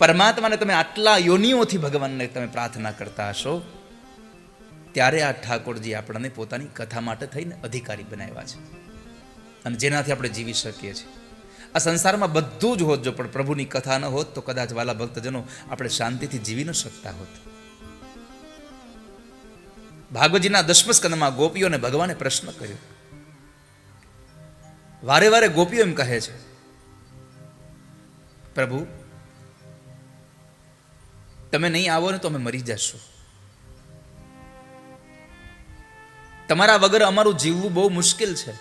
પરમાત્માને તમે આટલા યોનિઓથી ભગવાનને તમે પ્રાર્થના કરતા હશો, ત્યારે આ ઠાકોરજી આપણને પોતાની કથા માટે થઈને અધિકારી બનાવ્યા છે. અને જેનાથી આપણે જીવી શકીએ છીએ. આ સંસારમાં બધું જ હોત જો પણ પ્રભુની કથા ન હોત, તો કદાચ વાલા ભક્તજનો આપણે શાંતિથી જીવી ન શકતા હોત. ભાગવતજીના દસમ સ્કંદમાં ગોપીઓને ભગવાને પ્રશ્ન કર્યો. વારે વારે ગોપીઓ એમ કહે છે, પ્રભુ તમે નહીં આવો ને તો અમે મરી જશું. તમારા વગર અમારું જીવવું બહુ મુશ્કેલ છે.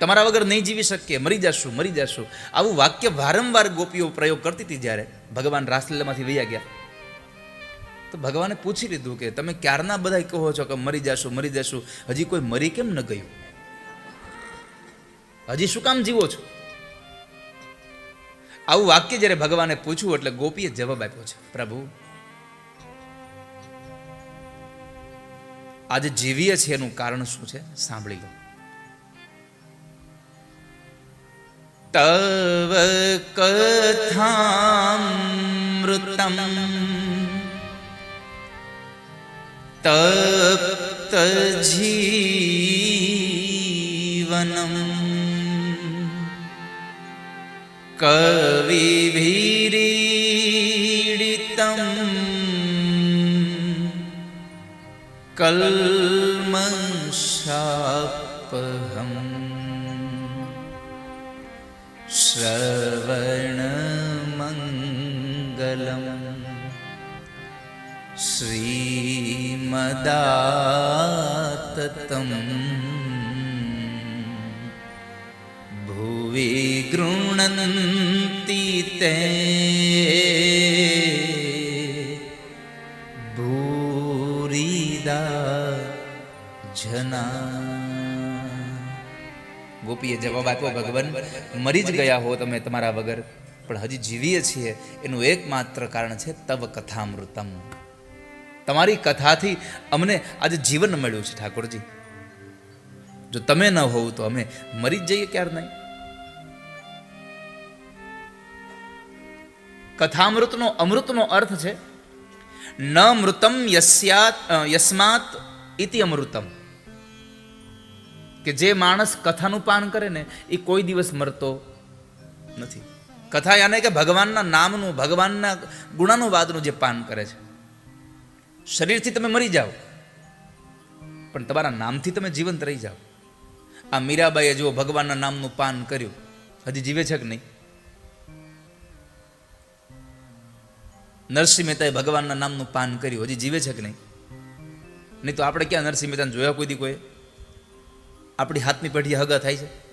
તમારા વગર નહીં જીવી શકીએ, મરી જશું મરી જશું. આવું વાક્ય વારંવાર ગોપીઓ પ્રયોગ કરતી હતી જ્યારે ભગવાન રાસલીલામાંથી વૈયા ગયા. તો ભગવાને પૂછી લીધું કે તમે ક્યારના બધા કહો છો કે મરી જશું મરી જશું? હજી કોઈ મરી કેમ ન ગયું? હજી શું કામ જીવો છો? આવું વાક્ય જ્યારે ભગવાને પૂછ્યું એટલે ગોપીએ જવાબ આપ્યો છે, પ્રભુ, આજે જીવીએ છીએ એનું કારણ શું છે? સાંભળી લો. તવ કથામૃતમ તપ્ત જીવનમ कविभिरीडितं कल्मषापहम् श्रवणमङ्गलम् श्रीमदाततम् भुवि ગણંતિ તે ભૂરીદા જના ગોપીએ જવાબ આપ્યો ભગવાન. મરી જ ગયા હો તમે તમારા વગર, પણ હજી જીવીએ છીએ. એનું એકમાત્ર કારણ છે તવ કથામૃતમ. તમારી કથાથી અમને આજે જીવન મળ્યું છે ઠાકોરજી. જો તમે ન હોવ તો અમે મરી જ જઈએ ક્યારે નહીં? કથામૃતનો, અમૃતનો અર્થ છે, ન મૃતમ યસ્યાત યસ્માત ઇતિ અમૃતમ. કે જે માણસ કથાનું પાન કરે ને, એ કોઈ દિવસ મરતો નથી. કથા યાને કે ભગવાનના નામનું, ભગવાનના ગુણાનુવાદનું જે પાન કરે છે. શરીરથી તમે મરી જાઓ, પણ તમારા નામથી તમે જીવંત રહી જાઓ. આ મીરાબાઈએ જુઓ, ભગવાનના નામનું પાન કર્યું. હજી જીવે છે કે નહીં? નરસિંહ મહેતાએ ભગવાનના નામનું પાન કર્યું. હજી જીવે છે કે નહીં? નહીં તો આપણે ક્યાં નરસિંહ મહેતાને જોયા કોઈ દી કોઈ? આપણી હાથની પેઢી હગા થાય છે?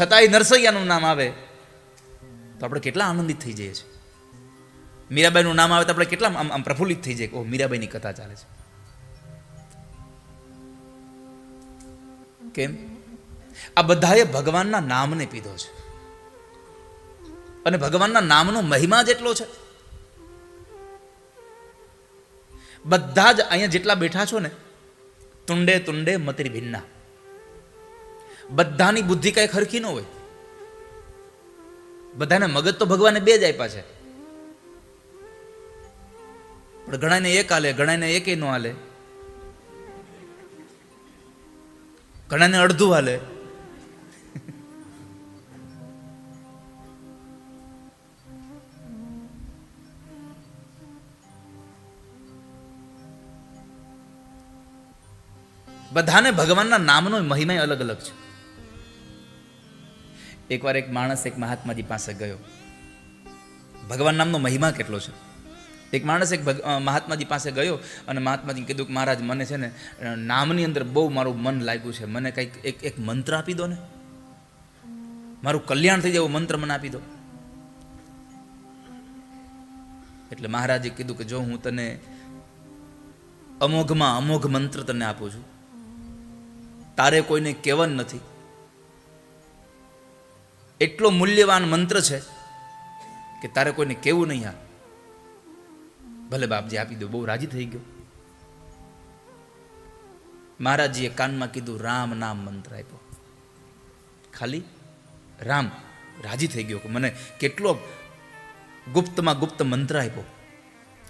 છતાંય નરસૈયાનું નામ આવે તો આપણે કેટલા આનંદિત થઈ જઈએ છીએ. મીરાબાઈનું નામ આવે તો આપણે કેટલા આમ આમ પ્રફુલ્લિત થઈ જાય ઓ મીરાબાઈની કથા ચાલે છે. કેમ? આ બધાએ ભગવાનના નામને પીધો છે. અને ભગવાનના નામનો મહિમા જેટલો છે. બધા જ અહીંયા જેટલા બેઠા છો ને, તુંડે તુંડે મતરી ભિન્ના. બધાની બુદ્ધિ કઈ ખરખી ન હોય. બધાને મગજ તો ભગવાને બે જ આપ્યા છે. પણ ઘણાને એક હાલે ઘણાને એકે નો હાલે ઘણાને અડધું હાલે બધાને ભગવાનના નામનો મહિમા અલગ અલગ છે. એકવાર એક માણસ એક મહાત્માજી પાસે ગયો. ભગવાન નામનો મહિમા કેટલો છે? એક માણસ એક મહાત્માજી પાસે ગયો અને મહાત્માજી કીધું કે મહારાજ, મને છે ને નામની અંદર બહુ મારું મન લાગ્યું છે. મને કંઈક એક એક મંત્ર આપી દો ને. મારું કલ્યાણ થઈ જાય એવો મંત્ર મને આપી દો. એટલે મહારાજે કીધું કે જો હું તને અમોઘમાં અમોઘ મંત્ર તને આપું છું તારે કોઈને કહેવાનું નથી. એટલો મૂલ્યવાન મંત્ર છે કે તારે કોઈને કહેવું નહીં આ. ભલે બાપજી આપી દો, બહુ રાજી થઈ ગયો. મહારાજજીએ કાનમાં કીધું, રામ નામ મંત્ર આપ્યો. ખાલી રામ રાજી થઈ ગયો કે મને કેટલો ગુપ્તમાં ગુપ્ત મંત્ર આપ્યો.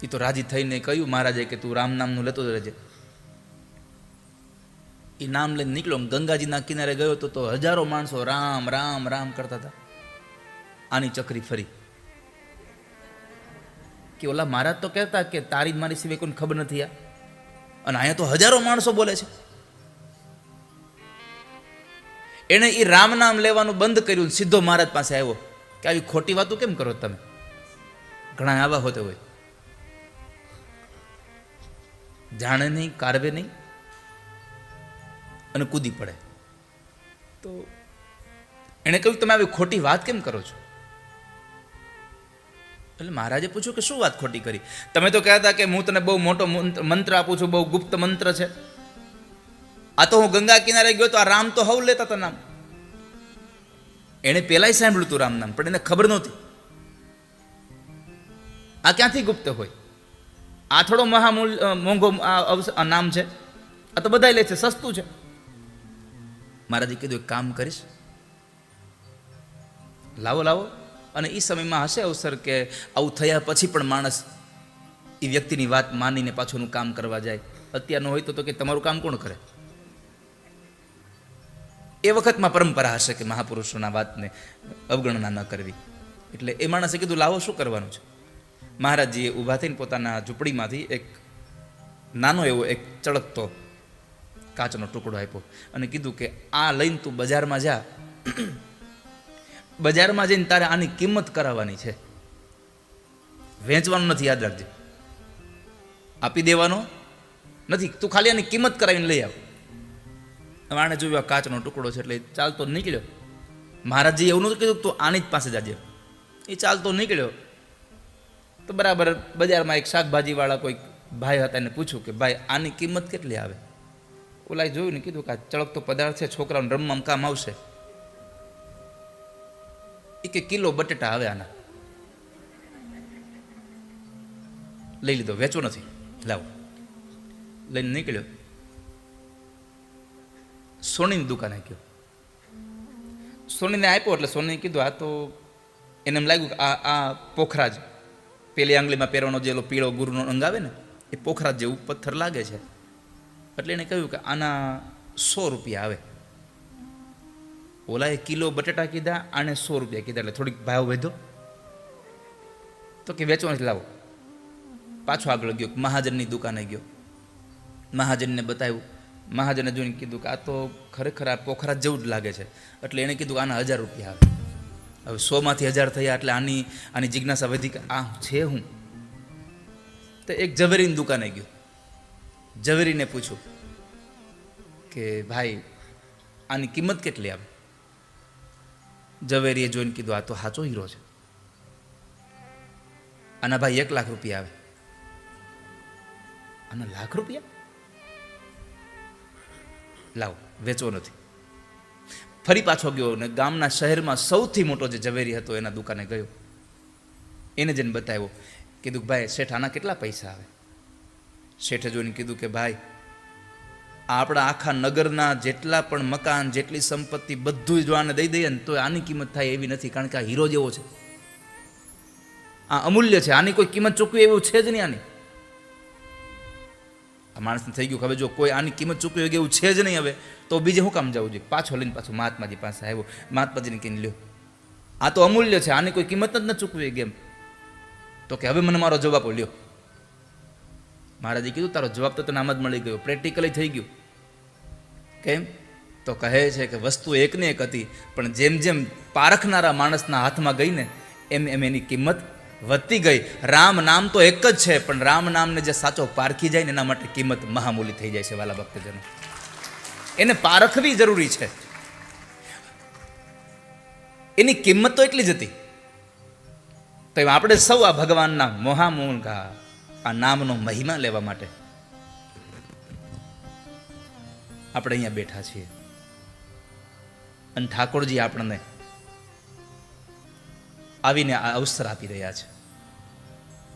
એ તો રાજી થઈને કહ્યું મહારાજે કે તું રામ નામનું લેતો જ રહેજે. એ નામ લઈને નીકળ્યો ગંગાજીના કિનારે ગયો તો તો હજારો માણસો રામ રામ રામ કરતા હતા. આની ચકરી ફરી. કે ઓલા મહારાજ તો કહેતા કે તારી મારી સિવાય કોઈને ખબર નથી આ. અને અહીંયા તો હજારો માણસો બોલે છે. એણે એ રામ નામ લેવાનું બંધ કર્યું સીધો મહારાજ પાસે આવ્યો. કે આવી ખોટી વાતો કેમ કરો તમે? ઘણા આવા હોતે હોય. જાણે નહીં, કારવે નહીં અને કૂદી પડે. તો એણે કહ્યું તમે આવી ખોટી વાત કેમ કરો છો? એટલે મહારાજે પૂછ્યું કે શું વાત ખોટી કરી? તમે તો કહેતા કે હું તને બહુ મોટો મંત્ર- આપું છું બહુ ગુપ્ત મંત્ર છે. આ તો હું ગંગા કિનારે ગયો તો આ રામ તો હવ લેતા હતા નામ. એણે પહેલાંય સાંભળ્યું હતું રામ નામ પણ એને ખબર નહોતી. આ ક્યાંથી ગુપ્ત હોય? આ થોડો મહામૂલ મોંઘો નામ છે. આ તો બધાય લે છે સસ્તું છે. મહારાજે કીધું, એક કામ કરીશ. લાવો લાવો. અને એ સમયમાં હશે અવસર કે આવું થયા પછી પણ માણસ એ વ્યક્તિની વાત માનીને પાછોનું કામ કરવા જાય. અત્યારનો હોય તો કે તમારું કામ કોણ કરે? એ વખતમાં પરંપરા હશે કે મહાપુરુષોના વાતને અવગણના ન કરવી. એટલે એ માણસે કીધું, લાવો, શું કરવાનું છે? મહારાજજીએ ઊભા થઈને પોતાના ઝૂંપડીમાંથી એક નાનો એવો એક ચળકતો કાચનો ટુકડો આપ્યો અને કીધું કે આ લઈને તું બજારમાં જા. બજારમાં જઈને તારે આની કિંમત કરાવવાની છે. વેચવાનું નથી યાદ રાખજે. આપી દેવાનો નથી. તું ખાલી આની કિંમત કરાવીને લઈ આવ. આણે જોયું આ કાચનો ટુકડો છે એટલે ચાલતો નીકળ્યો. મહારાજજી એવું નહોતું કીધું તું આની જ પાસે જાજે. એ ચાલતો નીકળ્યો. તો બરાબર બજારમાં એક શાકભાજીવાળા કોઈ ભાઈ હતા એને પૂછ્યું કે ભાઈ આની કિંમત કેટલી આવે? ઓલાએ જોયું ને કીધું કે આ ચળકતો પદાર્થ છે, છોકરાઓને રમવામાં કામ આવશે. એક કિલો બટેટા આવે આના. લઈ લીધો વેચો નથી. લાવો. લઈને નીકળ્યો. સોનીની દુકાને ગયો. સોનીને આપ્યો એટલે સોનીએ કીધું, આ તો એને એમ લાગ્યું કે આ આ પોખરાજ, પેલી આંગળીમાં પહેરવાનો જે પીળો ગુરુનો અંગ આવે ને, એ પોખરાજ જેવું પથ્થર લાગે છે. એટલે એણે કહ્યું કે આના સો રૂપિયા આવે. ઓલાએ કિલો બટેટા કીધા આણે સો રૂપિયા કીધા, એટલે થોડીક ભાવ વધ્યો તો કે વેચવાથી લાવો. પાછો આગળ ગયો, મહાજનની દુકાને ગયો. મહાજનને બતાવ્યું. મહાજને જોઈને કીધું કે આ તો ખરેખર આ પોખરા જેવું જ લાગે છે. એટલે એણે કીધું કે આના હજાર રૂપિયા આવે. હવે સોમાંથી હજાર થયા, એટલે આની આની જિજ્ઞાસા વધી કે આ છે હું. તો એક ઝવેરીની દુકાને ગયો. ઝવેરીને પૂછ્યું કે ભાઈ, આની કિંમત કેટલી આવે ઝવેરીએ જોઈને કીધું, આ તો સાચો હીરો છે. આના ભાઈ એક લાખ રૂપિયા આવે. આના લાખ રૂપિયા? લાવ, વેચવો નથી. ફરી પાછો ગયો ને ગામના શહેરમાં સૌથી મોટો જે ઝવેરી હતો એના દુકાને ગયો. એને જઈને બતાવ્યો કીધું ભાઈ, શેઠ આના કેટલા પૈસા આવે? શેઠે જોઈને કીધું કે ભાઈ, આપણા આખા નગરના જેટલા પણ મકાન, જેટલી સંપત્તિ બધું જો આને દઈ દઈએ ને તો આની કિંમત થાય એવી નથી, કારણ કે આ હીરો જેવો છે. આ અમૂલ્ય છે, આની કોઈ કિંમત ચૂકવી એવું છે જ નહીં આની. આ માણસને થઈ ગયું ખબર જો કોઈ આની કિંમત ચૂકવી હોય એવું છે જ નહીં હવે, તો બીજે શું કામ જવું જોઈએ? પાછો લઈને પાછો મહાત્માજી પાસે આવ્યો. મહાત્માજીને કહીને લ્યો, આ તો અમૂલ્ય છે, આની કોઈ કિંમત જ ન ચૂકવી ગેમ. તો કે હવે મને મારો જવાબ લ્યો. મહારાજે કીધું, તારો જવાબ તો તને આમ જ મળી ગયો પ્રેક્ટિકલી થઈ ગયું. કેમ? તો કહે છે કે વસ્તુ એકને એક હતી, પણ જેમ જેમ પારખનારા માણસના હાથમાં ગઈ ને, એમ એમ એની કિંમત વધતી ગઈ. રામ નામ તો એક જ છે, પણ રામ નામને જે સાચો પારખી જાય ને, એના માટે કિંમત મહામૂલી થઈ જાય છે, વાલા ભક્તજનો. એને પારખવી જરૂરી છે. એની કિંમત તો એટલી જ હતી. તો આપણે સૌ આ ભગવાનના મોહામૂલકા આ નામનો મહિમા લેવા માટે આપણે અહીંયા બેઠા છીએ. અને ઠાકોરજી આપણને આવીને આ અવસર આપી રહ્યા છે.